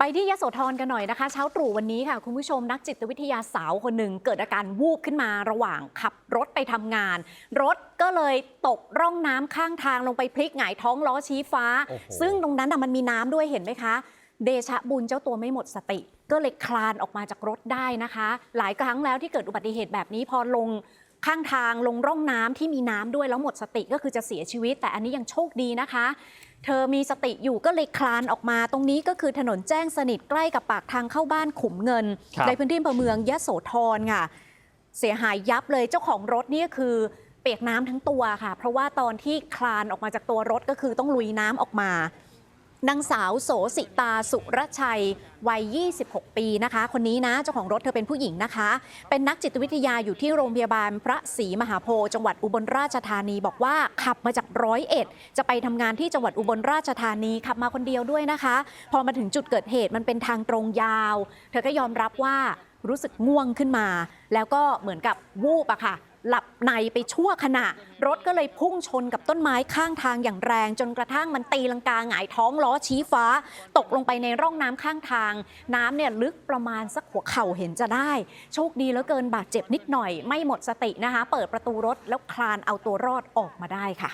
ไปที่ยโสธรกันหน่อยนะคะ เช้าตรู่วันนี้ค่ะคุณผู้ชมนักจิตวิทยาสาวคนหนึ่งเกิดอาการวูบขึ้นมาระหว่างขับรถไปทำงาน รถก็เลยตกร่องน้ำข้างทางลงไปพลิกหงายท้องล้อชี้ฟ้าโอ้โหซึ่งตรงนั้นน่ะมันมีน้ำด้วยเห็นไหมคะ เดชะบุญเจ้าตัวไม่หมดสติ ก็เลยคลานออกมาจากรถได้นะคะ หลายครั้งแล้วที่เกิดอุบัติเหตุแบบนี้พอลง ข้างทางลงร่องน้ำที่มีน้ำด้วยแล้วหมดสติก็คือจะเสียชีวิต แต่อันนี้ยังโชคดีนะคะ เธอมีสติอยู่ก็เลยคลานออกมา ตรงนี้ก็คือถนนแจ้งสนิทใกล้กับปากทางเข้าบ้านขุมเงินครับในพื้นที่อำเภอเมืองยะโสธรค่ะ เสียหายยับเลยเจ้าของรถนี่ก็คือเปียกน้ำทั้งตัวค่ะ เพราะว่าตอนที่คลานออกมาจากตัวรถก็คือต้องลุยน้ำออกมา นางสาวโสสิตาสุรชัย วัย 26 ปีนะคะ คนนี้นะเจ้าของรถเธอเป็นผู้หญิงนะคะ เป็นนักจิตวิทยาอยู่ที่โรงพยาบาลพระศรีมหาโพธิ์จังหวัดอุบลราชธานีบอกว่าขับมาจากร้อยเอ็ดจะไปทำงานที่จังหวัดอุบลราชธานีขับมาคนเดียวด้วยนะคะ พอมาถึงจุดเกิดเหตุมันเป็นทางตรงยาว เธอก็ยอมรับว่ารู้สึกง่วงขึ้นมา แล้วก็เหมือนกับวูบอะค่ะ หลับในไปชั่วขณะ รถก็เลยพุ่งชนกับต้นไม้ข้างทางอย่างแรง จนกระทั่งมันตีลังกาหงายท้องล้อชี้ฟ้า ตกลงไปในร่องน้ำข้างทาง น้ำเนี่ยลึกประมาณสักหัวเข่าเห็นจะได้ โชคดีแล้วเกินบาดเจ็บนิดหน่อย ไม่หมดสตินะคะ เปิดประตูรถแล้วคลานเอาตัวรอดออกมาได้ค่ะ